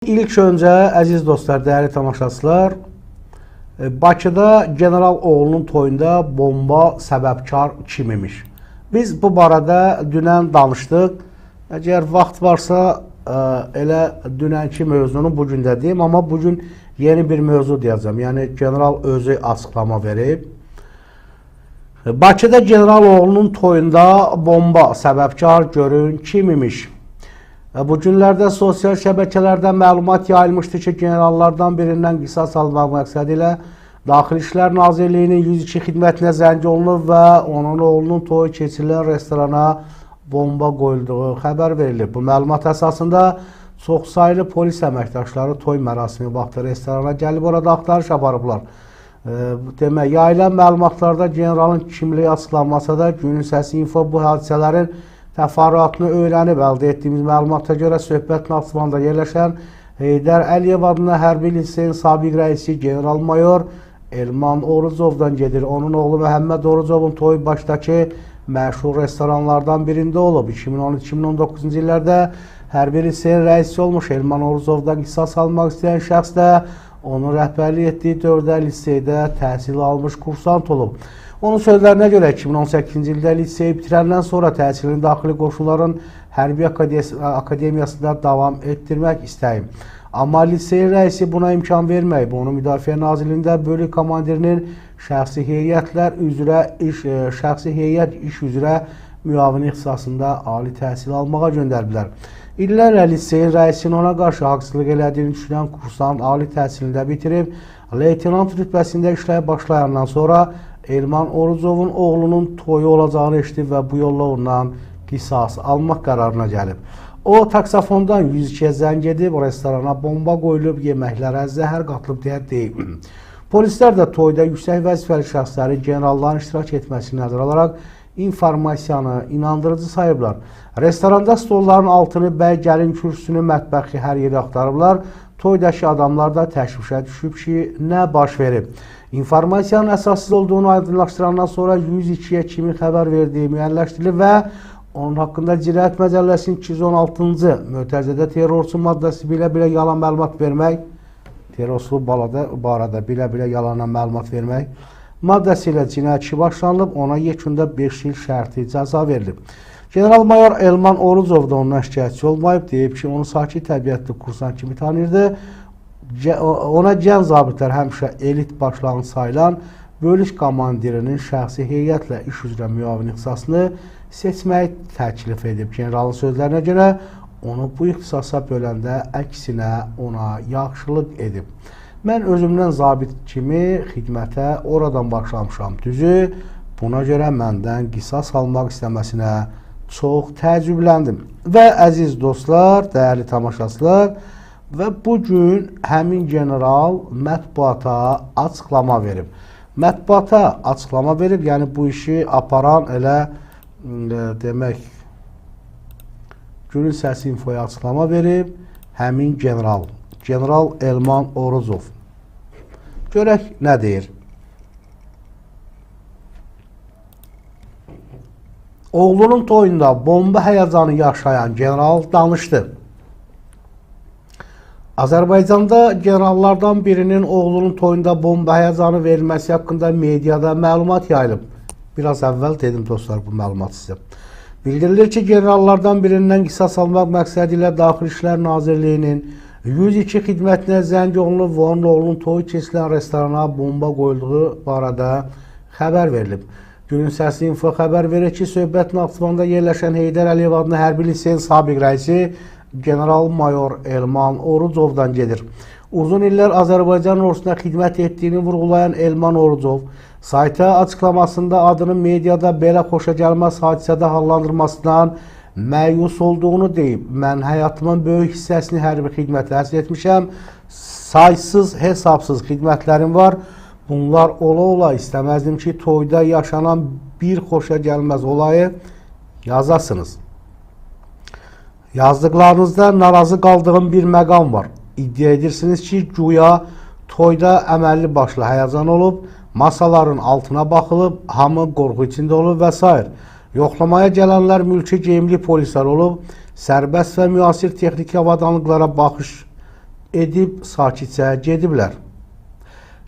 İlk öncə, əziz dostlar, dəyərli tamaşaçılar, e, Bakıda General oğlunun toyunda bomba səbəbkar kim imiş? Biz bu barədə dünən danışdıq. Əgər vaxt varsa, e, elə dünənki mövzunu bu gün də deyim, amma bu gün yeni bir mövzu deyəcəm. Yəni general özü açıqlama verib. Bakıda General oğlunun toyunda bomba səbəbkar görün kim imiş? E, Bu günlərdə sosial şəbəkələrdə məlumat yayılmışdı ki, generallardan birindən qisas almaq məqsədi ilə Daxili İşlər Nazirliyinin 102 xidmətinə zəng olunub və onun oğlunun toyu keçirilən restorana bomba qoyulduğu xəbər verilib. Bu məlumat əsasında çoxsaylı polis əməkdaşları toy mərasimi vaxtı restorana gəlib orada axtarış aparıblar. Demək, yayılan məlumatlarda generalın kimliyi açıqlanmasa da günün səsi info bu hadisələrin təfərrüatını öyrənib əldə etdiyimiz məlumata görə söhbət Naxçıvanda yerləşən Heydər Əliyev adına hərbi liseyin sabiq rəisi general-mayor Elman Orucovdan gedir. Onun oğlu Məhəmməd Orucovun toyu başdakı məşhur restoranlardan birində olub. 2013-2019-cu illərdə hərbi liseyin rəisi olmuş Elman Orucovdan qisas almaq istəyən şəxs də onun rəhbərlik etdiyi dövrdə liseydə təhsil almış kursant olub. Onun sözlərinə görə 2018-ci ildə liseyi bitirəndən sonra təhsilini daxili qoşulların hərbi akademiyası- akademiyasında davam etdirmək istəyib. Amma liseyin rəisi buna imkan verməyib. Onu Müdafiə Nazirliyində bölük komandirinin şəxsi heyətlər üzrə iş e, şəxsi heyət iş üzrə müavini ixtisasında ali təhsil almağa göndəriblər. İllərlə liseyin rəisinin ona qarşı haqsızlıq elədiyini düşünən kursant ali təhsilini də bitirib, leytenant rütbəsində işləyə başlayandan sonra Elman Orucovun oğlunun toyu olacağını eşidib və bu yolla ondan qisas almaq qərarına gəlib. O taksafondan 102-yə zəng edib, restorana bomba qoyulub, yeməklərə zəhər qatılıb deyə deyib. Polislər də toyda yüksək vəzifəli şəxslərin generalların iştirak etməsini nəzərə alaraq informasiyanı inandırıcı sayıblar. Restoranda stolların altını, bəy gəlin kürsüsünü, mətbəxi hər yeri axtarıblar. Toydakı adamlar da təşvişə düşüb ki, nə baş verib. İnformasiyanın əsassız olduğunu aydınlaşdırandan sonra 102-yə kimin xəbər verdiyi müəyyənləşdirilib və onun haqqında Cinayət Məcəlləsinin 216-cı mötərizədə terrorçu maddəsi bilə-bilə yalan məlumat vermək, terrorçuluq balada barədə bilə-bilə yalana məlumat vermək maddəsi ilə cinayət işi başlanılıb, ona yekunda 5 il şərti cəza verilib. General-mayor Elman Orucov da ondan şikayətçi olmayıb, deyib ki, onu sakit təbiətli kursan kimi tanıyırdı. Ona gənc zabitlər həmişə elit başlanğıc sayılan bölük komandirinin şəxsi heyətlə iş üzrə müavin ixtisasını seçməyi təklif edib. Generalın sözlərinə görə onu bu ixtisasa böləndə əksinə ona yaxşılıq edib. Mən özümdən zabit kimi xidmətə oradan başlamışam. Düzü, buna görə məndən qisas almaq istəməsinə çox təəccübləndim. Və əziz dostlar, dəyərli tamaşaçılar, və bu gün həmin general mətbuata açıqlama verib. Mətbuata açıqlama verib, yəni bu işi aparan elə e, demək Günün Səsi infoya açıqlama verib həmin general, general Elman Oruzov. Görək nə deyir. Oğlunun toyunda bomba həyəcanı yaşayan general danışdı. Azərbaycanda generallardan birinin oğlunun toyunda bomba həyəcanı verilməsi haqqında mediada məlumat yayılıb. Biraz əvvəl dedim dostlar bu məlumat sizə. Bildirilir ki, generallardan birindən qisas almaq məqsədi ilə Daxili İşlər Nazirliyinin 102 xidmətinə zəng olunub onun oğlunun toyu keçirilən restorana bomba qoyulduğu barədə xəbər verilib. Günün Səsi info xəbər verir ki, söhbət Naxçıvanda yerləşən Heydər Əliyev adlı hərbi liseyin sabiq rəisi general-mayor Elman Orucovdan gedir. Uzun illər Azərbaycan ordusuna xidmət etdiyini vurğulayan Elman Orucov, sayta açıqlamasında adının mediada belə xoşagəlməz hadisədə hallandırmasından məyus olduğunu deyib. Mən həyatımın böyük hissəsini hərbi xidmətə həsr etmişəm. Saysız, hesabsız xidmətlərim var. Bunlar ola-ola istəməzdim ki, toyda yaşanan bir xoşagəlməz olayı yazasınız. Yazdıqlarınızda narazı qaldığım bir məqam var. İddia edirsiniz ki, güya toyda əməlli başlı həyəcan olub, masaların altına baxılıb, hamı qorxu içində olub və s. Yoxlamaya gələnlər mülki geyimli polislər olub, sərbəst və müasir texniki avadanlıqlara baxış edib sakitcə gediblər.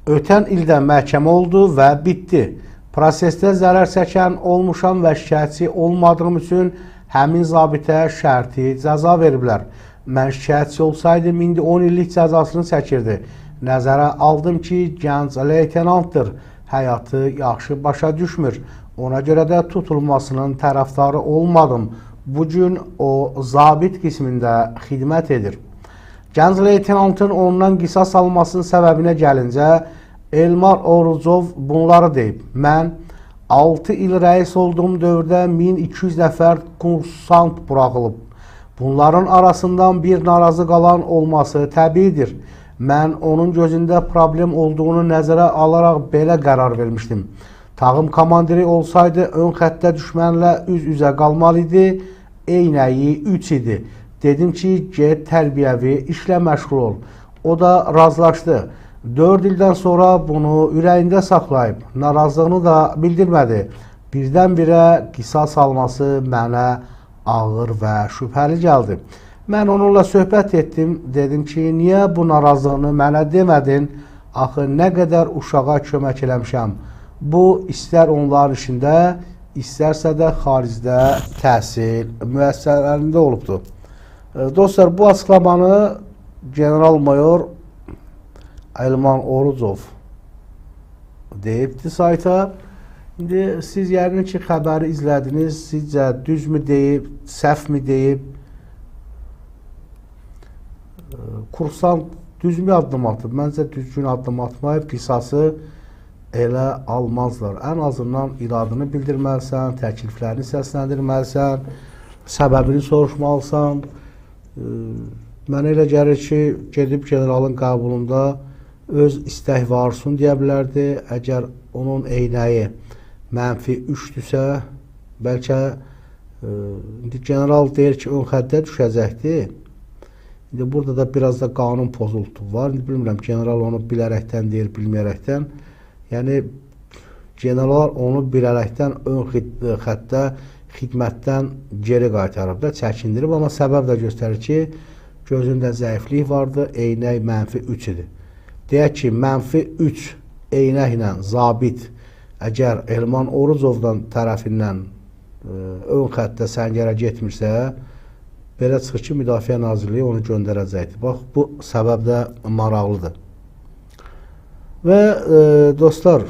Ötən ildə məhkəmə oldu və bitdi. Prosesdə zərər çəkən olmuşam və şikayətçi olmadığım üçün həmin zabitə şərti cəza veriblər. Mən şikayətçi olsaydım, indi 10 illik cəzasını çəkirdi. Nəzərə aldım ki, gənc leytenantdır, həyatı yaxşı başa düşmür. Ona görə də tutulmasının tərəfdarı olmadım. Bu gün o zabit qismində xidmət edir. Gənc leytenantın ondan qisas almasının səbəbinə gəlincə, Elmar Orucov bunları deyib. Mən 6 il rəis olduğum dövrdə 1200 nəfər kursant buraxılıb. Bunların arasından bir narazı qalan olması təbiidir. Mən onun gözündə problem olduğunu nəzərə alaraq belə qərar vermişdim. Tağım komandiri olsaydı ön xəttə düşmənlə üz-üzə qalmalı idi. Eynəyi 3 idi. Dedim ki, get tərbiyəvi işlə məşğul ol. O da razılaşdı. 4 ildən sonra bunu ürəyində saxlayıb, narazılığını da bildirmədi. Birdən-birə qisas alması mənə ağır və şübhəli gəldi. Mən onunla söhbət etdim, dedim ki, niyə bu narazılığını mənə demədin? Axı nə qədər uşağa kömək eləmişəm. Bu istər onların işində, istərsə də xaricdə təhsil müəssisələrində olubdur. E, Dostlar, bu açıklamanı General Mayor Elman Orucov deyibdi sayta. İndi siz yəqin ki, xəbəri izlədiniz. Sizcə düzmü deyib, səhvmi deyib? Kursant düzmü addım atıb? Məncə düzgün addım atmayıb. Qisası elə almazlar. Ən azından iradını bildirməlisən, təkliflərini səsləndirməlisən, səbəbini soruşmalısan. Mənə elə gəlir ki, gedib generalın qəbulunda öz istək və arzusunu deyə bilərdi. Əgər onun eynəyi mənfi 3-dürsə, bəlkə e, indi general deyir ki, ön xəttə düşəcəkdi. İndi burada da biraz da qanun pozuntusu var. İndi bilmirəm general onu bilərəkdən deyir, bilməyərəkdən. Yəni generallar onu bilərəkdən ön xid- xəttə xidmətdən geri qaytarıb da çəkindirib, amma səbəb də göstərir ki, gözündə zəiflik vardı, eynək mənfi 3 idi. Deyək ki, mənfi 3 eynəklə zabit əgər Elman Orucovdan tərəfindən ə, ön xəttə səngərə getmirsə, belə çıxır ki, Müdafiə Nazirliyi onu göndərəcəkdir. Bax, bu səbəb də maraqlıdır. Və e, dostlar,